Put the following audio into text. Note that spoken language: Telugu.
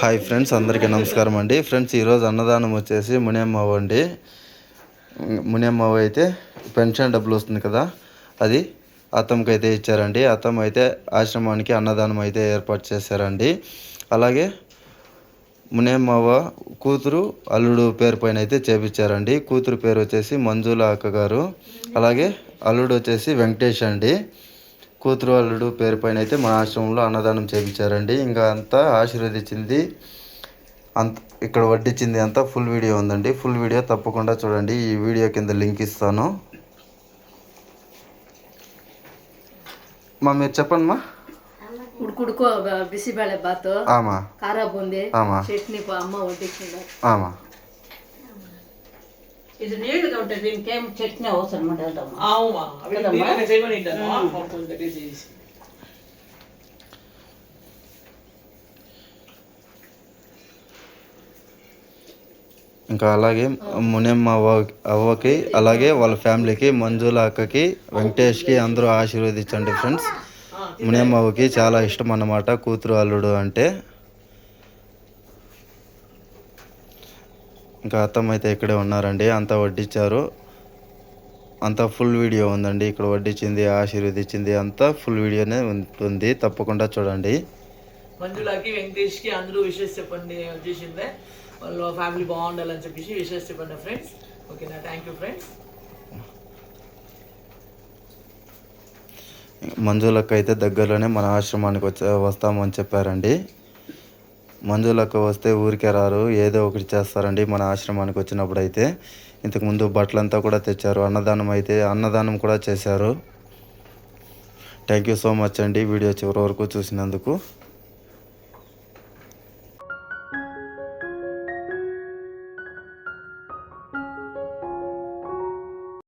హాయ్ ఫ్రెండ్స్ అందరికీ నమస్కారం అండి. ఫ్రెండ్స్ ఈరోజు అన్నదానం వచ్చేసి మునియమ్మవ అండి. మునియమ్మవ అయితే పెన్షన్ డబ్బులు వస్తుంది కదా అది అత్తమ్మకి అయితే ఇచ్చారండి. అత్తమ్మ అయితే ఆశ్రమానికి అన్నదానం అయితే ఏర్పాటు చేశారండి. అలాగే మునియమ్మవ కూతురు అల్లుడు పేరు పైన అయితే చేపించారండి. కూతురు పేరు వచ్చేసి మంజుల అక్క గారు అలాగే అల్లుడు వచ్చేసి వెంకటేష్ అండి. కూతురు అల్లుడు పేరు పైన అయితే మన ఆశ్రమంలో అన్నదానం చేయించారండి. ఇంకా అంతా ఆశీర్వదించింది. అంత ఇక్కడ వడ్డించింది అంతా ఫుల్ వీడియో ఉందండి. ఫుల్ వీడియో తప్పకుండా చూడండి. ఈ వీడియో కింద లింక్ ఇస్తాను. మా మీరు చెప్పండి మా. ఉడుకుడుకో ఆమా. చట్నీ అమ్మ వడ్డించింది. ఆమా. దీనికన్నా చేయమని ఉంటాను పప్పు ఇంత టేస్ట్ చేసి. ఇంకా అలాగే మునియమ్మ అవ్వ అవ్వకి అలాగే వాళ్ళ ఫ్యామిలీకి మంజుల అక్కకి వెంకటేష్కి అందరూ ఆశీర్వదించండి ఫ్రెండ్స్ మునియమ్మ అవ్వకి చాలా ఇష్టం అన్నమాట కూతురు అల్లుడు అంటే. ఇంకా అత్తమ్మ అయితే ఇక్కడే ఉన్నారండి. అంతా వడ్డించారు. అంతా ఫుల్ వీడియో ఉందండి. ఇక్కడ వడ్డించింది ఆశీర్వదించింది అంతా ఫుల్ వీడియోనే ఉంటుంది తప్పకుండా చూడండి. మంజులకి వెంకటేష్కి అందరూ విషెస్ చెప్పండి వచ్చేసిందే. వాళ్ళ ఫ్యామిలీ బాగుండాలని చెప్పేసి విషెస్ చెప్పండి ఫ్రెండ్స్. ఓకేనా? Thank you friends. మంజులక్క అయితే దగ్గరలోనే మన ఆశ్రమానికి వచ్చే వస్తామని చెప్పారండి. మంజులక్క వస్తే ఊరికే రారు. ఏదో ఒకటి చేస్తారండి మన ఆశ్రమానికి వచ్చినప్పుడు అయితే ఇంతకుముందు బట్టలంతా కూడా తెచ్చారు. అన్నదానం అయితే అన్నదానం కూడా చేశారు. థ్యాంక్ యూ సో మచ్ అండి వీడియో చివరి వరకు చూసినందుకు.